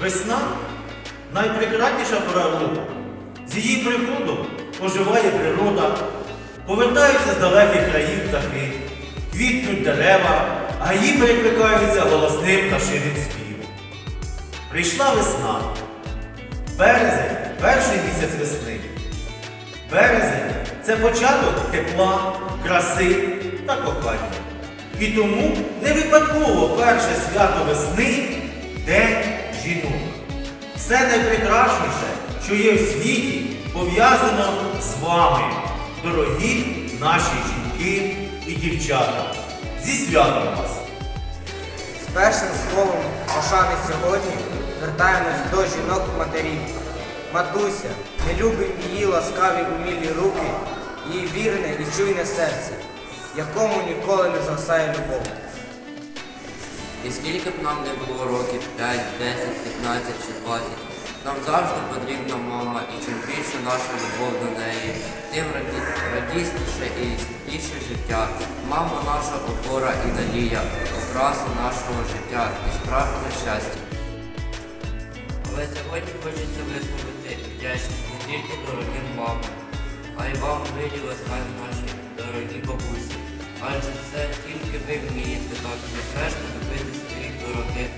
Весна найпрекрасніша пора року. З її приходом оживає природа, повертаються з далеких країв птахи, квітнуть дерева, а її перекликаються голосним та ширим співом. Прийшла весна. Березень перший місяць весни. Березень це початок тепла, краси та кохання. І тому не випадково перше свято весни день жінок. Все найпрекрасніше, що є в світі, пов'язано з вами, дорогі наші жінки і дівчата. Зі святом вас! З першим словом пошани сьогодні звертаємось до жінок-матерів. Матуся, не любить її ласкаві умілі руки, її вірне і чуйне серце, якому ніколи не згасає любов. І скільки б нам не було років 5, 10, 15 чи 20, нам завжди потрібна мама, і чим більше наша любов до неї, тим радісніше і світліше життя. Мама наша опора і надія, окраса нашого життя і справжнє щастя. Але сьогодні хочеться висловити вдячність не тільки дорогим мамам, а й вам милі ласкаві наші дорогі бабусі. Адже це тільки ви вмієте так безмежно любити своїх дорогих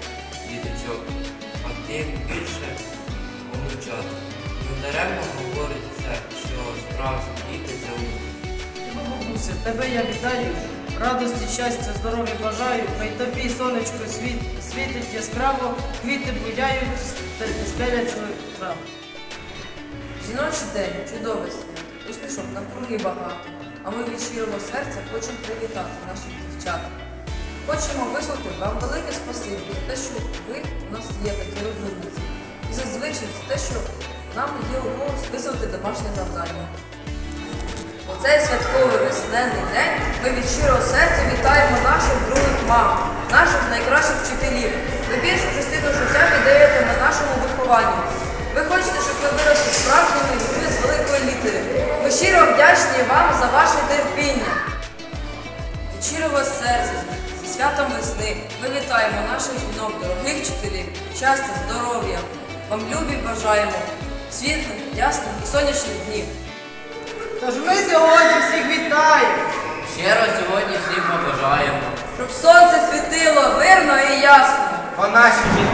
діточок, а тим більше онучат. Недаремно говориться, що справжні діти це умні. Бабуся, тебе я вітаю. Радості, щастя, здоров'я бажаю. Хай тобі сонечко світ, світить яскраво, квіти буяють, ст- стелять свою траву. Жіночий день чудове свято, усмішок навкруги багато. А ми від щирого серця хочемо привітати наших дівчат. Хочемо висловити вам велике спасибі за те, що ви у нас є такі розумниці. І зазвичай за те, що нам є у кого списувати домашнє завдання. У цей святковий весняний день ми від щирого серця вітаємо наших других мам, наших найкращих вчителів. Ви більшу частину життя віддаєте на нашому вихованні. Ви хочете, щоб ми виросли справжніми людьми з великої літери. Ми щиро вдячні вам за ваше терпіння. Від щирого серця, святом весни, ми вітаємо наших жінок, дорогих вчителів, щастя, здоров'я. Вам любі бажаємо світлих, ясних і сонячних днів. Тож ми сьогодні всіх вітаємо. Щиро сьогодні всім побажаємо. Щоб сонце світило вирно і ясно. По нашій Най-найпрекрасніше!